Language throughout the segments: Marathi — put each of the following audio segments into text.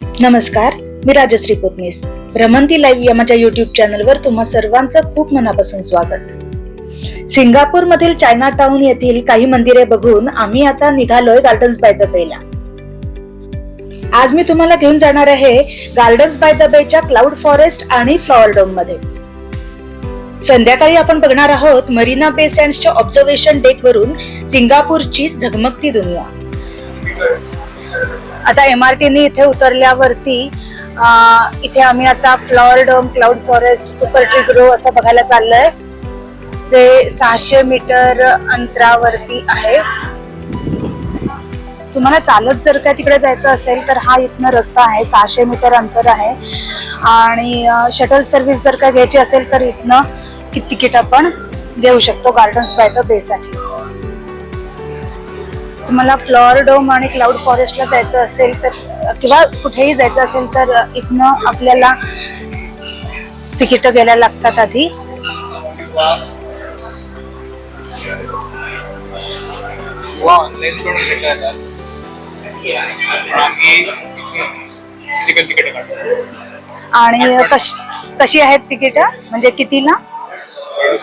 नमस्कार मी राजश्री पोतनीस. भ्रमंती लाईव्ह या माझ्या युट्यूब चॅनलवर तुम्हा सर्वांचं खूप मनापासून स्वागत. सिंगापूर मधील चायना टाउन येथील काही मंदिरे बघून आम्ही आता निघालोय गार्डन्स बाय द बेला आज मी तुम्हाला घेऊन जाणार आहे गार्डन्स बाय द बेच्या क्लाउड फॉरेस्ट आणि फ्लॉवर डोममध्ये. संध्याकाळी आपण बघणार आहोत मरीना बे सँड्सच्या ऑब्झर्वेशन डेक वरून सिंगापूरची झगमगती दुनिया. आता एम आर टीने इथे उतरल्यावरती इथे आम्ही आता flower dome cloud forest super tree grove असं बघायला चाललंय. जे सहाशे मीटर अंतरावरती आहे. तुम्हाला चालत जर का तिकडे जायचं असेल तर हा इथनं रस्ता आहे सहाशे मीटर अंतर आहे. आणि शटल सर्व्हिस जर का घ्यायची असेल तर इथनं तिकीट आपण देऊ शकतो गार्डन्स बाय द बेसाठी तुम्हाला फ्लॉवर डोम आणि क्लाउड फॉरेस्टला जायचं असेल तर किंवा कुठेही जायचं असेल तर इथनं आपल्याला तिकीट घ्यायला लागतात आधी. आणि कश कशी आहेत तिकीट? म्हणजे कितीला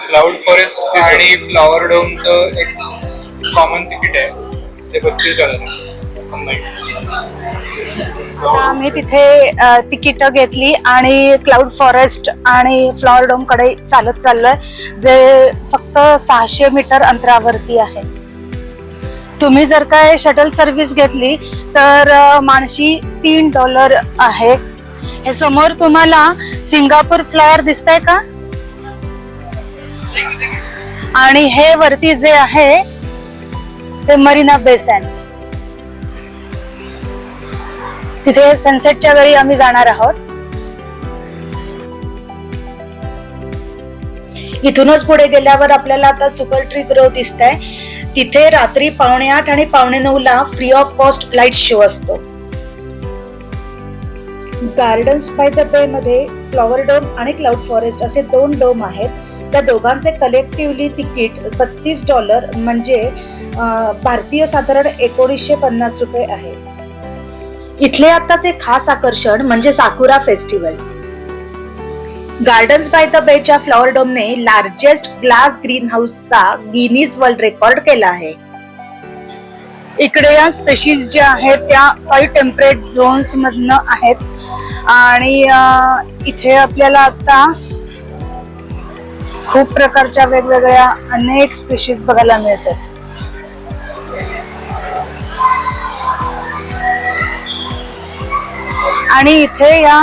क्लाउड फॉरेस्ट आणि फ्लॉवर डोमचं एक कॉमन तिकीट आहे. ते बत्तीस आता आम्ही तिथे तिकीट घेतली आणि क्लाउड फॉरेस्ट आणि फ्लॉवर डोमकडे चालत चाललोय. जे फक्त सहाशे मीटर अंतरावरती आहे. तुम्ही जर काय शटल सर्व्हिस घेतली तर मानशी तीन डॉलर आहे. हे समोर तुम्हाला सिंगापूर फ्लॉवर दिसत आहे का? आणि हे वरती जे आहे ते मरीना बे सँड्स तिथे सनसेटच्या वेळी आम्ही जाणार आहोत. इथूनच पुढे गेल्यावर आपल्याला आता सुपर ट्री ग्रो दिसत आहे तिथे रात्री पावणे आठ आणि पावणे नऊ ला free of cost light show असतो. गार्डन्स बाय द बे मध्ये फ्लॉवर डोम आणि क्लाउड फॉरेस्ट असे दोन डोम आहेत. त्या दोघांचे कलेक्टिव्हली तिकीट बत्तीस डॉलर म्हणजे भारतीय साधारण एकोणीसशे पन्नास रुपये आहे. इथले आताचे खास आकर्षण म्हणजे sakura festival gardens by the बेच्या flower डोमने लार्जेस्ट ग्लास ग्रीन हाऊसचा गिनीज वर्ल्ड रेकॉर्ड केला आहे. इकडे या स्पेशीज ज्या आहेत त्या फाईव्ह टेम्परेट झोन्स मधनं आहेत. आणि इथे आपल्याला आता खूप प्रकारच्या वेगवेगळ्या अनेक स्पेशीज बघायला मिळतात. आणि इथे या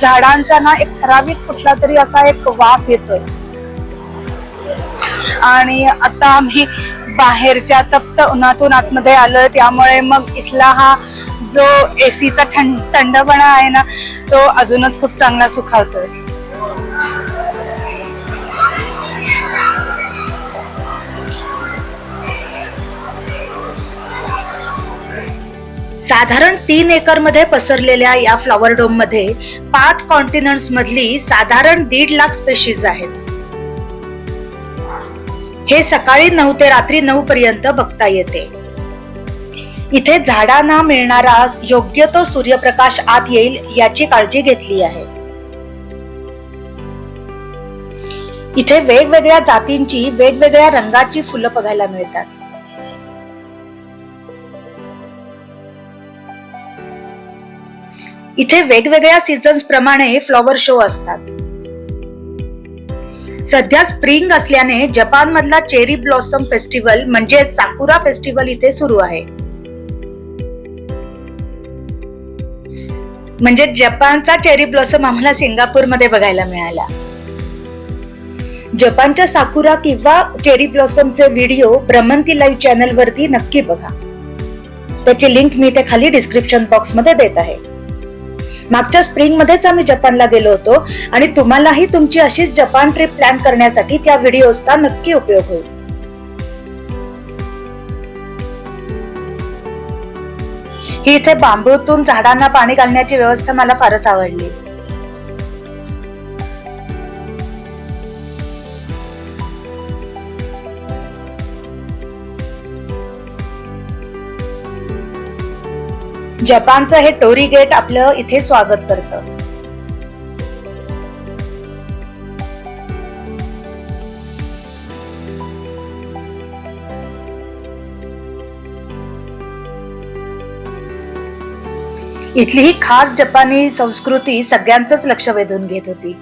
झाडांचा ना एक ठराविक कुठला तरी असा एक वास येतोय. आणि आता आम्ही बाहेरच्या तप्त उन्हातून आतमध्ये आलोय त्यामुळे मग इथला हा जो एसीचा थंड थंडपणा आहे ना तो अजूनच खूप चांगला सुखावतोय. साधारण तीन एकरमध्ये पसरलेल्या या फ्लॉवर डोममध्ये पाच कॉन्टिनेंट्स मधली साधारण दीड लाख स्पेशीज आहेत. हे सकाळी नऊ ते रात्री नऊ पर्यंत बघता येते. इथे झाडांना मिळणारा योग्य तो सूर्यप्रकाश आत येईल याची काळजी घेतली आहे. इथे वेगवेगळ्या जातींची वेगवेगळ्या रंगाची फुलं बघायला मिळतात. इथे वेगवेगळ्या सीझन्स प्रमाणे फ्लॉवर शो असतात. सध्या स्प्रिंग असल्याने जपान मधला चेरी ब्लॉसम फेस्टिवल म्हणजे साकुरा फेस्टिवल इथे सुरू आहे. म्हणजे जपानचा चेरी ब्लॉसम आम्हाला सिंगापूरमध्ये बघायला मिळाला. जपानच्या साकुरा किंवा चेरी ब्लॉसमचे व्हिडिओ भ्रमंती लाईव्ह चॅनल वरती नक्की बघा. त्याची लिंक मी इथे खाली डिस्क्रिप्शन बॉक्समध्ये देत आहे. मागच्या स्प्रिंगमध्येच आम्ही जपानला गेलो होतो आणि तुम्हालाही तुमची अशीच जपान ट्रिप प्लॅन करण्यासाठी त्या व्हिडिओचा नक्की उपयोग होईल. ही इथे बांबूतून झाडांना पाणी घालण्याची व्यवस्था मला फारच आवडली. जपानचं हे टोरी गेट आपलं इथे स्वागत करतं. इथली ही खास जपानी संस्कृती सगळ्यांचंच लक्ष वेधून घेत होती.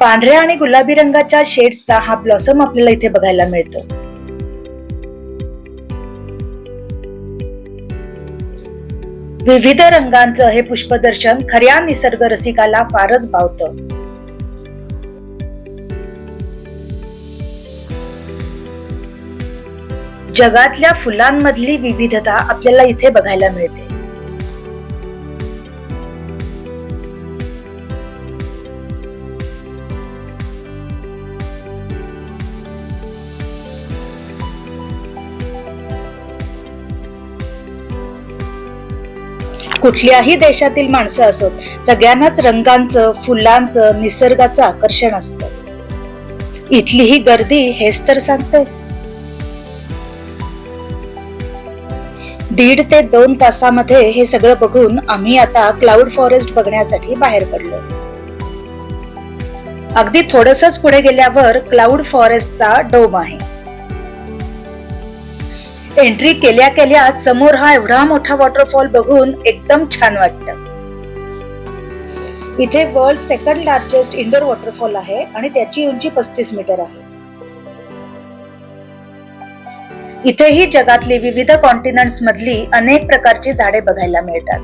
पांढऱ्या आणि गुलाबी रंगाच्या शेड्सचा हा ब्लॉसम आपल्याला इथे बघायला मिळतो. विविध रंगांचं हे पुष्पदर्शन खऱ्या निसर्ग रसिकाला फारच भावतं. जगातल्या फुलांमधली विविधता आपल्याला इथे बघायला मिळते. कुठल्याही देशातील माणसं असोत सगळ्यांनाच रंगांचं फुलांचं निसर्गाचं आकर्षण असतं. इथली ही गर्दी हेच तर सांगते. दीड ते दोन तासामध्ये हे सगळं बघून आम्ही आता क्लाउड फॉरेस्ट बघण्यासाठी बाहेर पडलो. अगदी थोडसच पुढे गेल्यावर क्लाउड फॉरेस्टचा डोम आहे. एंट्री केल्या केल्या समोर हा एवढा मोठा वॉटरफॉल बघून एकदम छान वाटतं. इथे world second largest indoor waterfall आहे आणि त्याची उंची पस्तीस मीटर आहे. इथेही जगातली विविध कॉन्टिनेंट्स मधली अनेक प्रकारची झाडे बघायला मिळतात.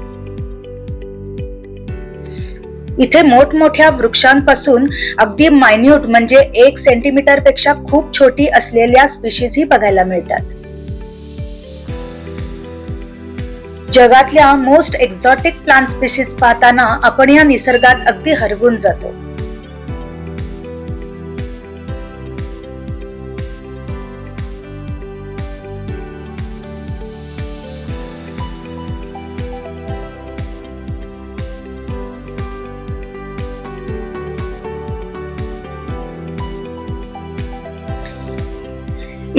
इथे मोठमोठ्या वृक्षांपासून अगदी मायन्यूट म्हणजे एक सेंटीमीटरपेक्षा खूप छोटी असलेल्या स्पीशीज ही बघायला मिळतात. जगातल्या मोस्ट एक्झॉटिक प्लांट स्पेसिस पाहताना आपण या निसर्गात अगदी हरवून जातो.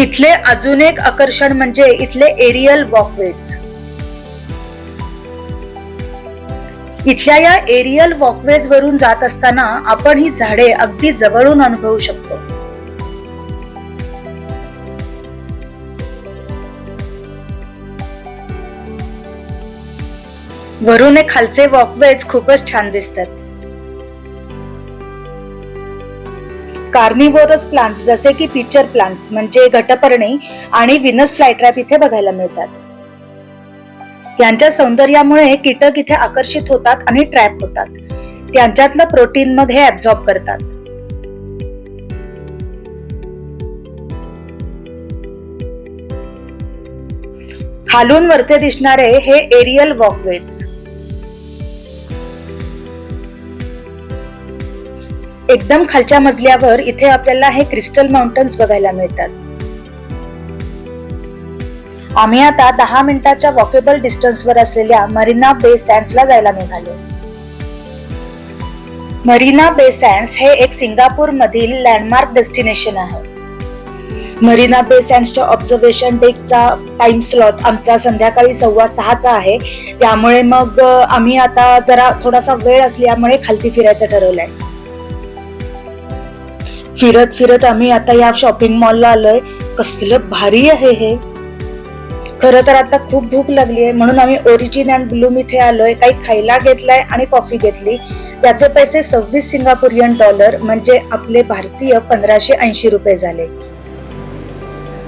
इथले अजून एक आकर्षण म्हणजे इथले एरियल वॉकवेज इथल्या या एरियल वॉकवेज वरून जात असताना आपण ही झाडे अगदी जवळून अनुभवू शकतो. वरून हे खालचे वॉकवेज खूपच छान दिसतात. कार्निवोरस प्लांट्स जसे की पिक्चर प्लांट्स म्हणजे घटपर्णी आणि विनस फ्लायट्रॅप इथे बघायला मिळतात. यांच्या सौंदर्यामुळे कीटक इथे आकर्षित होतात आणि ट्रॅप होतात. त्यांच्यातलं प्रोटीन मग हे ऍब्झॉर्ब करतात. खालून वरचे दिसणारे हे एरियल वॉकवेज एकदम खालच्या मजल्यावर इथे आपल्याला हे क्रिस्टल माउंटन्स बघायला मिळतात. आम्ही आता दहा मिनिटाच्या वॉकेबल डिस्टन्सवर असलेल्या मरीना बे सँड्सला जायला निघालो. मरीना बे सँड्स हे एक सिंगापूर मधील लँडमार्क डेस्टिनेशन आहे. मरीना बे सँड्सच्या ऑब्झर्वेशन डेकचा टाइम स्लॉट आमचा संध्याकाळी सव्वा सहाचा आहे. त्यामुळे मग आम्ही आता जरा थोडासा वेळ असल्यामुळे खालती फिरायचं ठरवलंय. फिरत फिरत आम्ही आता या शॉपिंग मॉलला आलोय. कसलं भारी आहे हे. खरं तर आता खूप भूक लागली आहे. म्हणून आम्ही ओरिजिन अँड ब्लूम इथे आलोय. काही खायला घेतलाय आणि कॉफी घेतली. त्याचे पैसे सव्वीस सिंगापुरियन डॉलर म्हणजे आपले भारतीय पंधराशे ऐंशी रुपये झाले.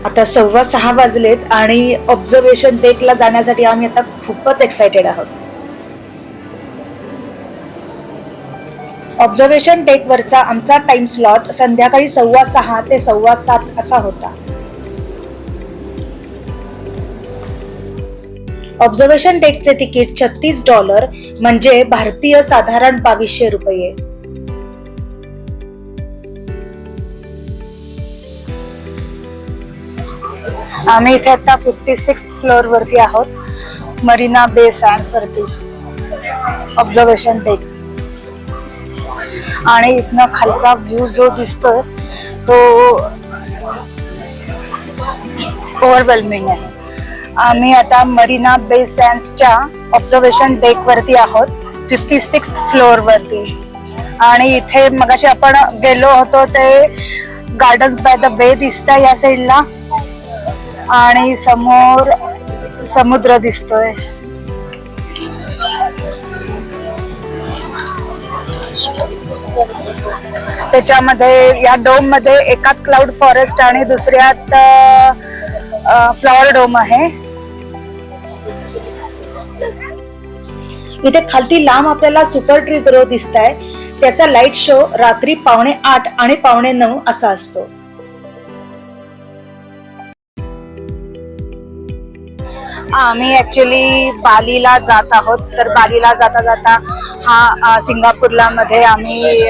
आता सव्वा सहा वाजलेत आणि ऑब्झर्वेशन डेकला जाण्यासाठी आम्ही आता खूपच एक्साइटेड आहोत. ऑब्झर्वेशन डेकवरचा आमचा टाइम स्लॉट संध्याकाळी सव्वा सहा ते सव्वा सात असा होता. ऑब्झर्वेशन डेकचे तिकीट छत्तीस डॉलर म्हणजे भारतीय साधारण बावीसशे रुपये. आम्ही इथे आता फिफ्टी सिक्स फ्लोअर वरती आहोत. मरीना बे सॅन्स वरती. ऑब्झर्वेशन डेक आणि इथनं खालचा व्ह्यू जो दिसतोय तो ओव्हरवेल्मिंग आहे. आम्ही आता मरीना बे सँड्सच्या ऑब्झर्वेशन डेक वरती आहोत फिफ्टी सिक्स फ्लोअर वरती. आणि इथे मगाशी आपण गेलो होतो ते गार्डन्स बाय द बे दिसत या साईडला आणि समोर समुद्र दिसतोय. त्याच्यामध्ये या डोममध्ये एकात क्लाउड फॉरेस्ट आणि दुसऱ्यात फ्लॉवर डोम आहे. इथे खालती लांब आपल्याला सुपर ट्री ग्रो दिसत आहे त्याचा लाइट शो रात्री पावणे आठ आणि पावणे नऊ असा असतो. आम्ही ऍक्च्युली बालीला जात आहोत. तर बालीला जाता जाता हा सिंगापूरला मध्ये आम्ही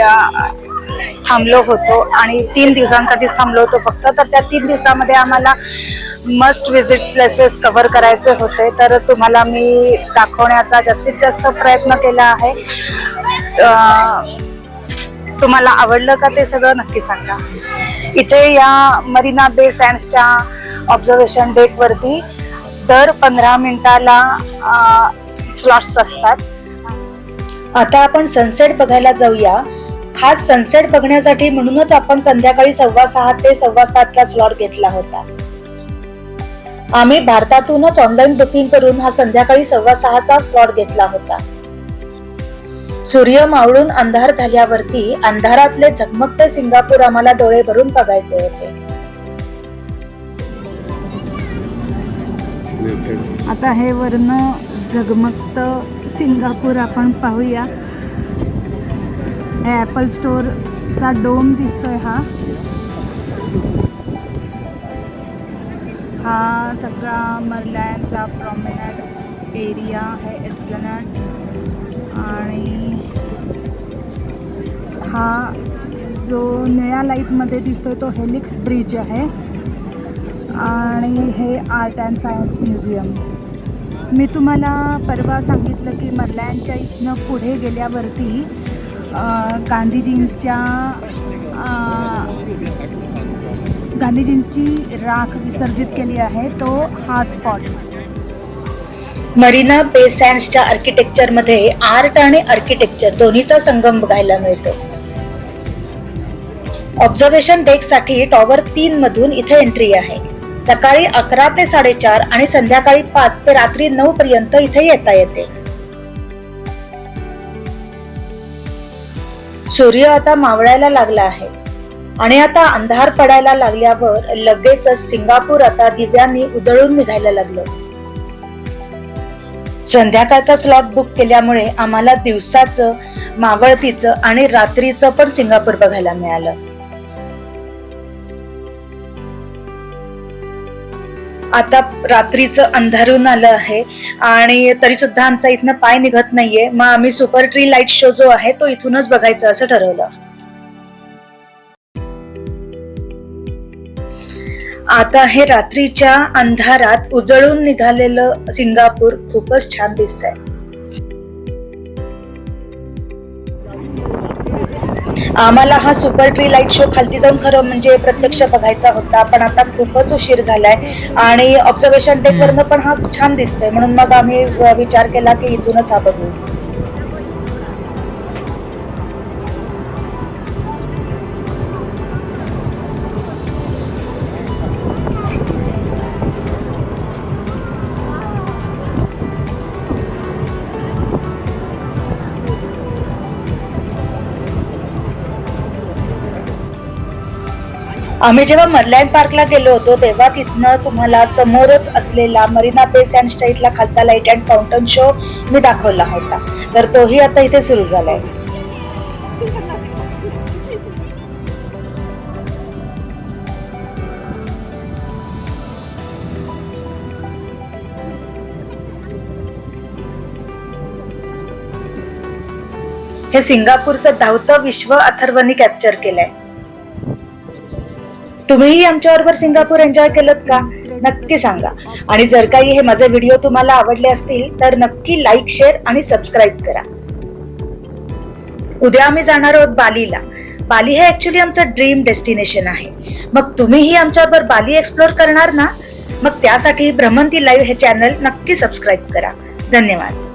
थांबलो होतो. आणि तीन दिवसांसाठीच थांबलो होतो फक्त. तर त्या तीन दिवसामध्ये आम्हाला मस्ट विजिट प्लेसेस कव्हर करायचे होते तर तुम्हाला मी दाखवण्याचा जास्तीत जास्त प्रयत्न केला आहे. तुम्हाला आवडलं का ते सगळं नक्की सांगा. इथे या मरीना बे सँड्सच्या ऑब्झर्वेशन डेटवरती दर पंधरा मिनिटाला स्लॉट्स असतात. आता आपण सनसेट बघायला जाऊया. खास सनसेट बघण्यासाठी म्हणूनच आपण संध्याकाळी सव्वा सहा ते सव्वा सातचा स्लॉट घेतला होता. आम्ही भारतातूनच ऑनलाईन बुकिंग करून हा संध्याकाळी सव्वा सहाचा स्लॉट घेतला होता. सूर्य मावळून अंधार झाल्यावरती अंधारातले झगमगते सिंगापूर आम्हाला डोळे भरून बघायचे होते. आता हे वर्ण झगमगत सिंगापूर आपण पाहूया. हे ॲपल स्टोअरचा डोम दिसतोय हा. हा सगळा मरलँडचा प्रॉमिनंट एरिया आहे एस्प्लनॅड आणि हा जो निळ्या लाईटमध्ये दिसतोय तो हेलिक्स ब्रिज आहे. आणि हे आर्ट अँड सायन्स म्युझियम मी तुम्हाला परवा सांगितलं की मरलँडच्या इथनं पुढे गेल्यावरती गांधीजींच्या गांधीजींची राख विसर्जित केली आहे तो हा स्पॉट मरीना बे सँड्सच्या आर्किटेक्चरमध्ये आर्ट आणि आर्किटेक्चर दोन्हीचा संगम बघायला मिळतो. ऑब्झर्वेशन डेकसाठी टॉवर तीन मधून इथे एंट्री आहे. सकाळी अकरा ते साडेचार आणि संध्याकाळी पाच ते रात्री नऊ पर्यंत इथे येता येते. सूर्य आता मावळायला लागला आहे. आणि आता अंधार पडायला लागल्यावर लगेचच सिंगापूर आता दिव्यांनी उजळून निघायला लागलं. संध्याकाळचा स्लॉट बुक केल्यामुळे आम्हाला दिवसाचं मावळतीचं आणि रात्रीचं पण सिंगापूर बघायला मिळालं. आता रात्रीचं अंधारून आलं आहे आणि तरी सुद्धा आमचा इथनं पाय निघत नाहीये. मग आम्ही सुपर ट्री लाइट शो जो आहे तो इथूनच बघायचा असं ठरवलं. आता हे रात्रीच्या अंधारात उजळून निघालेलं सिंगापूर खूपच छान दिसतंय. आम्हाला हा सुपर ट्री लाइट शो खालती जाऊन खरं म्हणजे प्रत्यक्ष बघायचा होता पण आता खूपच उशीर झालाय आणि ऑब्झर्वेशन डेक वरनं पण हा छान दिसतोय. म्हणून मग आम्ही विचार केला की इथूनच हा बघू. आम्ही जेव्हा मरलाईन पार्कला गेलो होतो तेव्हा तिथनं तुम्हाला समोरच असलेला मरीना बे सँडच्या इथला खालचा लाइट अँड फाउंटन शो मी दाखवला होता. तर तोही आता इथे सुरू झालाय. हे सिंगापूरचं धावतं विश्व अथर्वनी कॅप्चर केलंय. तुम्हीही आमच्याबरोबर सिंगापूर एन्जॉय केलं का? नक्की सांगा. आणि जर काही हे माझे व्हिडिओ तुम्हाला आवडले असतील तर नक्की लाईक शेअर आणि सबस्क्राईब करा. उद्या आम्ही जाणार आहोत बालीला. बाली हे ऍक्च्युली आमचं ड्रीम डेस्टिनेशन आहे. मग तुम्हीही आमच्याबरोबर बाली एक्सप्लोर करणार ना? मग त्यासाठी भ्रमंती लाईव्ह हे चॅनल नक्की सबस्क्राईब करा. धन्यवाद.